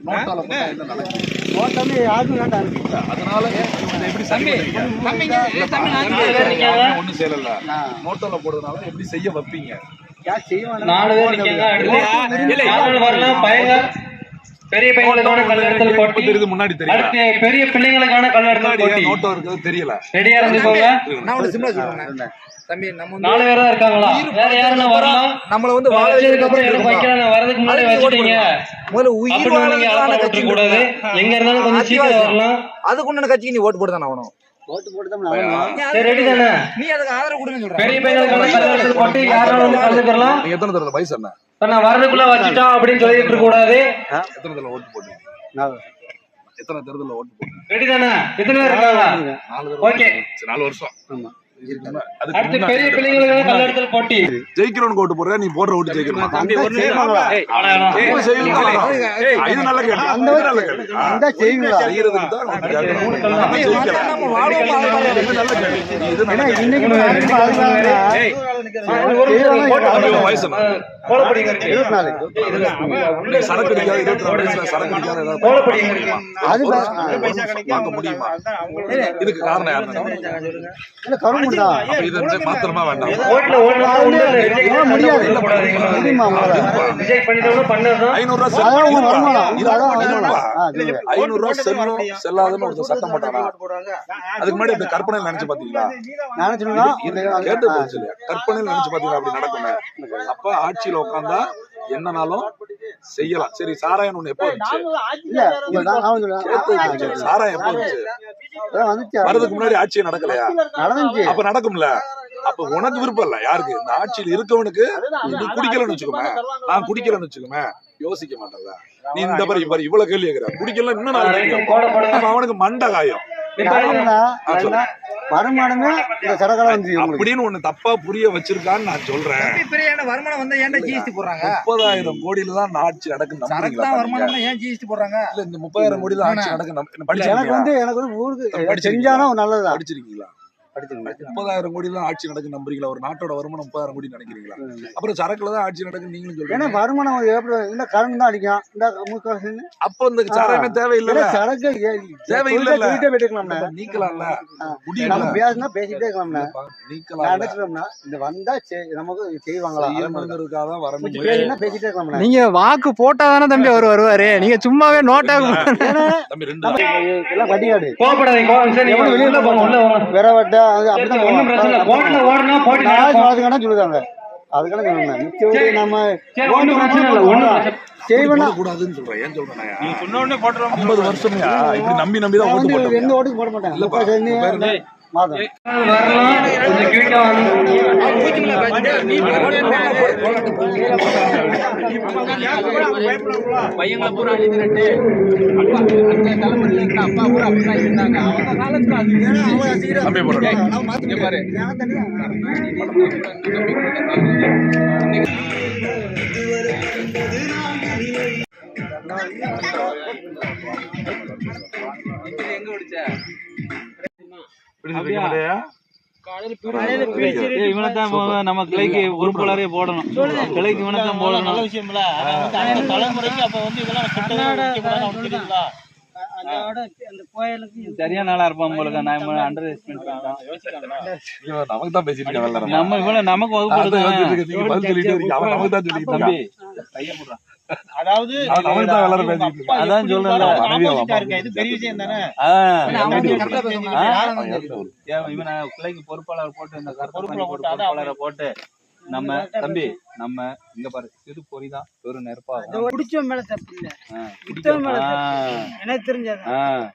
நோட்டால நோட்டமே யாருக்கும் வேண்டாம் அதனால எப்படி? ஒண்ணும் செய்யல. நோட்டால போடுறதுனால எப்படி செய்ய வைப்பீங்க? செய்வாங்க? நாலு பேர் வரலாம் பையங்க. பெரிய பையங்களுக்கான கல்லெடுத்தல் இப்ப போட்டி. தெரியுது முன்னாடி தெரியல. அடுத்து பெரிய பிள்ளைங்களுக்கான கல்லெடுத்தல் போட்டி. தெரியல. ரெடியா இருந்துக்கோங்க நான் ஒண்ணு சிம்பிளா சொல்றேன் தம்பி நம்ம வந்து நாலு பேர் தான் இருக்காங்களா வேற யாருன்னா வரலாம் நம்மள வந்து வாழ வச்சதுக்கு அப்புறம் எனக்கு வைக்கிறேன் வரதுக்கு முன்னாடி அதுக்கு வச்சுட்டீங்க. முதல்ல உயிர் அலப்பற கட்சி கூடாது எங்க இருந்தாலும் கொஞ்சம் சீக்கிரம் வரலாம். அதுக்கு உண்டான கட்சிக்கு நீ ஓட்டு போட்டு தானே ஆகணும்? ஓட்டு போட்டு தான் ஆகணும். சரி ரெடி தானே நீ அதுக்கு ஆதரவு கொடுன்னு சொல்ற. பெரிய பையங்களுக்கான கல்லெடுத்தல் போட்டி யாராலும் வந்து கலந்துக்கலாம். நீங்க எத்தனை தடவை வயசு என்ன? இப்ப நான் வரதுக்குள்ள வச்சுட்டோம் அப்படின்னு சொல்லிட்டு இருக்க கூடாது எத்தனை தடவை ஓட்டு போட்டீங்க? நான் எத்தனை தேர்தலில் ஓட்டு போட்டீங்க? ரெடி தானே? எத்தனை பேர் இருக்காங்க. சரி, நாலு வருஷம். ஆமா. ஜெயிக்கிறவனுக்கு ஓட்டு போடுற நீ போடுற ஓட்டு செய்வீங்களா? இது நல்ல கேள்வி. அந்த நல்ல கேள்வி. சரக்கு அடிக்காத இருபத்தி நாலு வயசுல சரக்கு அடிக்காத முடியுமா இதுக்கு காரணம் யாருன்னு இது வந்து மாத்திரமா வேண்டாம். முடியாது? முடியுமா பண்ணதுதான். ஐநூறு ரூபாய் சொல்லுங்க. ஐநூறு ரூபாய் செல்லும் செல்லாதுன்னு ஒருத்தர் சட்டம் போட்டானா? அதுக்கு முன்னாடி இந்த கற்பனையில நினைச்சு பாத்தீங்களா? நான் சொன்னா கேட்டு போச்சு கற்பனையில நினைச்சு பாத்தீங்களா? அப்படி நடக்குமே. அப்ப ஆட்சியில உட்காந்தா என்னனாலும் செய்யலாம். சரி சாராயம் ஒண்ணு எப்போ போச்சு. சாராயம் எப்போ வரதுக்கு முன்னாடி ஆட்சியே நடக்கலையா? அப்ப நடக்கும்ல. அப்ப உனக்கு விருப்பம் இல்ல. யாருக்கு? இந்த ஆட்சியில் இருக்கவனுக்கு நீ குடிக்கலன்னு வச்சுக்கோமே. நான் குடிக்கலன்னு வச்சுக்கோமே. யோசிக்க மாட்டேன்ல. நீ இந்த இவர் இவ்வளவு கேள்வி கேக்குற குடிக்கல இன்னும் அவனுக்கு மண்ட காயம். வருமானமே இந்த சரக்கடை வந்து உங்களுக்கு அப்படின்னு ஒண்ணு தப்பா புரிய வச்சிருக்கான்னு நான் சொல்றேன். பெரிய வருமானம் வந்தா ஏன்டா ஜிஎஸ்டி போடுறாங்க? முப்பதாயிரம் கோடியில தான் இந்த ஆட்சி சரக்கு தான். வருமானம் ஏன் ஜிஎஸ்டி போடுறாங்க? இல்ல இந்த முப்பதாயிரம் கோடி தான் ஆட்சி நடக்கு நம்ப- எனக்கு வந்து எனக்கு வந்து ஊருக்கு? செஞ்சாலும் நல்லதுதான். படிச்சிருக்கீங்களா? படிச்சிருக்கேன். முப்பதாயிரம் கோடி தான் ஆட்சி நடக்கு நம்புறீங்களா? ஒரு நாட்டோட வருமானம் முப்பதாயிரம் கோடி நினைக்கிறீங்களா? அப்புறம் சரக்குல தான் ஆட்சி நடக்கு நீங்களும் ஏன்னா சொல்றீங்க வருமானம் எப்படி இந்த கரண்ட் தான் அடிக்கும்? இந்த அப்ப இந்த சாராயமே தேவையில்லை சரக்கு. வீட்டை போயிட்டுக்கலாம்ண்ணே நீக்கலாம்ல. முடியல. பேசினா பேசிட்டே இருக்கலாம்ண்ணே நான் நீக்கலாம் இந்த வந்தா செய்- நமக்கு செய்வாங்களா? தான். செய்யணுங்கிறதுக்காக தான் வரணும். கொஞ்சம் பேசினா பேசிட்டே இருக்கலாம்ண்ணே நீங்க வாக்கு போட்டாதானே தம்பி அவர் வருவாரு. நீங்க சும்மாவே நோட்டா தம்பி ரெண்டு எல்லாம் நீங்க வெளியில போங்க உள்ள வாங்க விர வட்ட அது அப்படிதான் ஒண்ணும் பிரச்சனை இல்ல. கோர்ட்ல ஓடுனா போட்டி நாளைக்கு நடக்கும் மாதத்துக்கான சொல்லுதாங்க அதுக்கான சொல்லுங்க மிச்சபடி நம்ம செய்வேனா? கூடாதுன்னு சொல்றேன். ஏன் சொல்றேன்? நீ சொன்ன உடனே போட்டுறோம் ஐம்பது வருஷமே இப்படி நம்பி தான் ஓட்டு எந்த ஓட்டுக்கு போட மாட்டேன். மாதம். வரலாம் கொஞ்சம் கிட்ட வந்து பையங்களை பூரா. எழுதிட்டு அப்பா அந்த தலைமுறையில இருக்க அப்பா பூரா அப்படிதான் இருந்தாங்க அவங்க காலத்துல அது பாரு இவனைத்தான் மொத நம்ம கிளைக்கு உறுப்பினரே போடணும். கிளைக்கு இவனைத்தான் போடணும். நல்ல விஷயம்ல. தலைமுறைக்கு அப்ப வந்து இதெல்லாம் சரியான நாளா இருப்பான் போல நம்ம அண்டர் எஸ்டிமேட் பண்ணிட்டோம் நமக்கு தான் பேசிட்டு இருக்க வேலை நம்ம இவனை நமக்கு வகுப்பு தம்பி அதாவது. அதான் அவங்க இவனை கிளைக்கு பொறுப்பாளர் போட்டு இந்த பொறுப்பாளரை போட்டு. நம்ம தம்பி நம்ம இங்க பாரு சிறு பொறிதான் வெறும் நெருப்பாகும் குடிச்சவன் மேல தப்பு இல்ல. வித்தவன் மேல எனக்கு தெரிஞ்சது.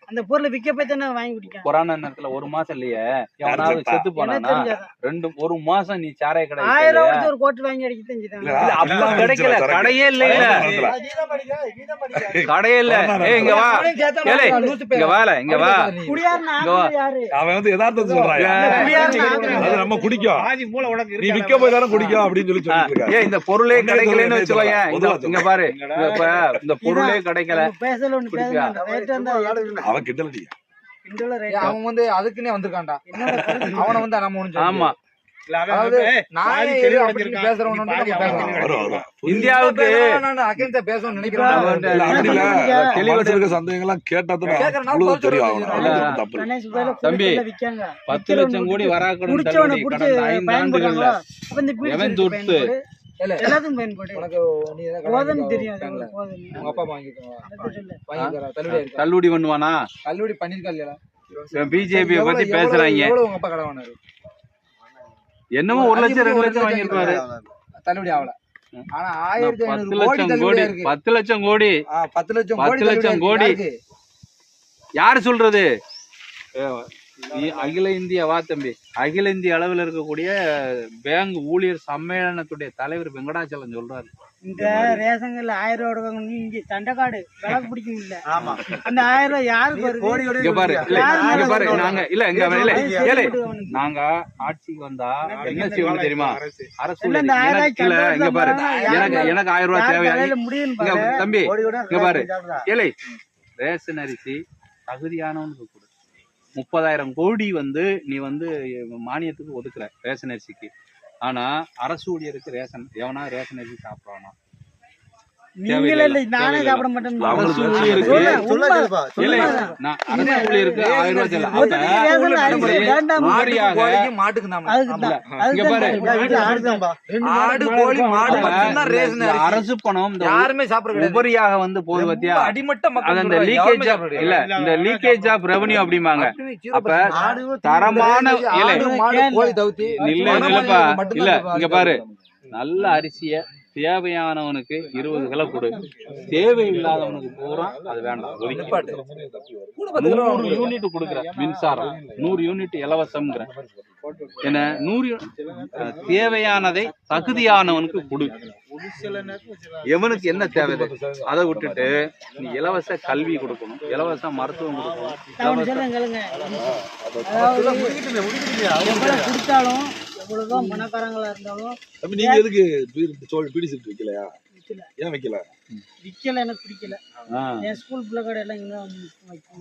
அந்த பொருளை விக்க போய் தானே வாங்கி குடிக்கான் கொரோனா நேரத்துல ஒரு மாசம் இல்லையே. எவனாவது செத்து தெரிஞ்சது ரெண்டு ஒரு மாசம் நீ சாராய கடை ஆயிரம்? ரூபாய் ஒரு கோட்டு வாங்கி அடிக்க இல்ல, அப்ப இல்ல, கிடைக்கல. கடையே இல்ல. இல்ல கடையே இல்ல. ஏய் இங்க வா. ஏலே இங்க வால இங்க வா. அவன் வந்து யதார்த்தத்தை சொல்றான். அது நம்ம குடிக்கும். நீ விக்க போய் தானே குடிக்கும் அப்படின்னு சொல்லி சொல்லிட்டு. ஏய் இந்த பொருளே கிடைக்கலன்னு வச்சுக்கோங்க இங்க பாரு. இங்க இப்ப இந்த பொருளே கிடைக்கல. அவன் கிண்டலடி கிண்டல ஏய், ரேட் அவன் வந்து அதுக்குன்னே வந்திருக்கான்டா. அவனை வந்து நம்ம ஆமா. இந்தியாவுக்கு சந்தேகங்கள்லாம் தெரியும் தம்பி, பத்து லட்சம் கோடி இல்ல. எல்லாத்துக்கும் பயன்படு. உனக்கு நீ ஏதாவது கடன் போதுன்னு வாங்கிக்கோ, தெரியும் அது பேங்க்ல. போதும் உங்க அப்பா வாங்கிக்கோ. அதை சொல்லு வாங்கிக்கிறா தள்ளுபடி பண்ணுவானா? தள்ளுபடி பண்ணிருக்கா இல்லையா? பிஜேபி பத்தி பேசுறாங்க. என்னமோ ஒரு லட்சம் ரெண்டு லட்சம் வாங்கியிருப்பாரு. தள்ளுபடி ஆகல. ஆனா ஆயிரத்தி பத்து லட்சம் கோடி பத்து லட்சம் கோடி. பத்து லட்சம் பத்து லட்சம் கோடி. யார் சொல்றது? அகில இந்திய வா தம்பி. அகில இந்திய அளவில் இருக்கக்கூடிய பேங்க் ஊழியர் சம்மேளனத்துடைய தலைவர் வெங்கடாச்சலம் சொல்றாரு. இந்த ரேஷன்ல ஆயிரம் ரூபாய் இங்க சண்டைக்காடு விளக்கு பிடிக்க முடியல. ஆமா. அந்த ஆயிரம் ரூபாய் யாருக்கு பாரு. இல்ல பாரு? நாங்க இல்ல இங்க இல்ல. நாங்க ஆட்சிக்கு வந்தா என்ன செய்வோம் தெரியுமா? அரசு. இல்ல, இங்க பாரு. எனக்கு எனக்கு ஆயிரம் ரூபாய் தேவையா? தம்பி இங்க பாரு. ஏலே ரேஷன் அரிசி தகுதியானவனுக்கு கொடு. முப்பதாயிரம் கோடி வந்து நீ வந்து மானியத்துக்கு ஒதுக்குற ரேஷன் அரிசிக்கு. ஆனா அரசு ஊழியருக்கு ரேஷன் எவனா ரேஷன் அரிசி சாப்பிட்றானா. நீங்களே இல்ல நானே தேவையில்லை. சாப்பிட மாட்டேன் அரசு மாட்டுக்கு பணம் இந்த யாருமே சாப்பிட உபரியாக வந்து போகுது பாத்தியா? அடிமட்ட அந்த லீக்கேஜ் ஆஃப் இல்ல. இந்த லீக்கேஜ் ஆஃப் ரெவன்யூ zero அப்ப தரமான இல்ல. இல்லப்பா. இல்ல இங்க பாரு. நல்ல அரிசிய தேவையானவனுக்கு இருபது கிலோ கொடு. தேவையில்லாதவனுக்கு பூரா அது வேண்டாம். நூறு யூனிட் கொடுக்குற மின்சாரம் நூறு யூனிட் இலவசம்ங்கிற. என்ன? நூறு தேவையானதை தகுதியானவனுக்கு கொடு. எவனுக்கு என்ன தேவை? அதை விட்டுட்டு நீ இலவச கல்வி கொடுக்கணும் இலவச மருத்துவம் கொடுக்கணும் கொடுத்தாலும் எவ்வளவுதான் பணக்காரங்களா இருந்தாலும் தம்பி நீங்க எதுக்கு சோழ பீடி சிட்டு வைக்கலையா? விக்கல. ஏன் வைக்கல? விக்கல எனக்கு பிடிக்கல. என் ஸ்கூல் பிள்ளை கடை எல்லாம் இங்க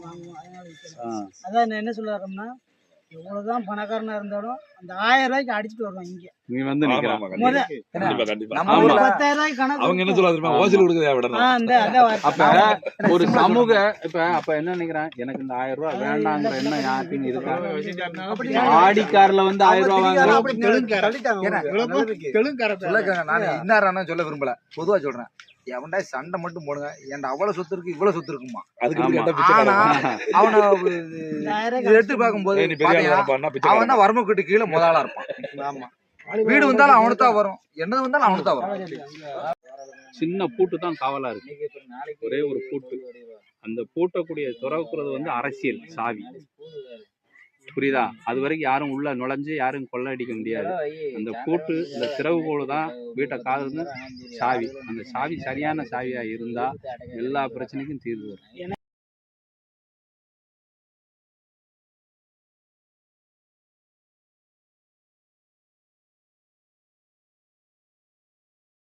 வாங்குவோம் அதனால. அதான் நான் என்ன சொல்ல வரேன்னா எவ்வளவுதான் பணக்காரனா இருந்தாலும் அந்த ஆயிரம் ரூபாய்க்கு அடிச்சுட்டு வருவான் இங்க. நீ வந்து பத்தாயிரம் ரூபாய்க்கு கணக்கு அவங்க என்ன இருக்கும். சொல்ல தெரியுமா? ஓசியில் கொடுக்கறதா ஆ, விடணும் அந்த அதான் வார்த்தை. அப்ப ஒரு சமூக இப்ப அப்ப என்ன நினைக்கிறேன்? எனக்கு இந்த ஆயிரம் ரூபாய் வேண்டாங்கிற எண்ணம் யாருக்கும் இருக்கா? ஆடி கார்ல வந்து ஆயிரம் ரூபாய் வாங்குறோம். அப்படி தெலுங்கு தள்ளிட்டாங்க ஏன்னா, உங்களை. நல்லதுக்கு. சொல்லுங்க நான் இன்னாரான சொல்ல விரும்பல. பொதுவா சொல்றேன். எவன்டா சண்டை மட்டும் போடுங்க. ஏன்டா அவ்வளவு சொத்து இருக்கு இவ்வளவு சொத்து இருக்குமா? அதுக்கு ஆனா அவனை எடுத்து பார்க்கும்போது அவன் தான் வறுமை கட்டு கீழே முதலா இருப்பான். ஆமா. வீடு வந்தாலும் அவனுக்கு தான் வரும். என்னது வந்தாலும் அவனுக்கு தான் வரும் சின்ன பூட்டு தான் காவலா இருக்கு. ஒரே ஒரு பூட்டு. அந்த பூட்டக்கூடிய துறக்கிறது வந்து அரசியல் சாவி. புரியுதா? அது வரைக்கும் யாரும் உள்ள நுழைஞ்சு யாரும் கொள்ளடிக்க முடியாது. அந்த கூட்டு இந்த திறவுகோல் தான் வீட்டை காதுன்னு சாவி. அந்த சாவி சரியான சாவியா இருந்தா எல்லா பிரச்சனைக்கும் தீர்வு வரும்.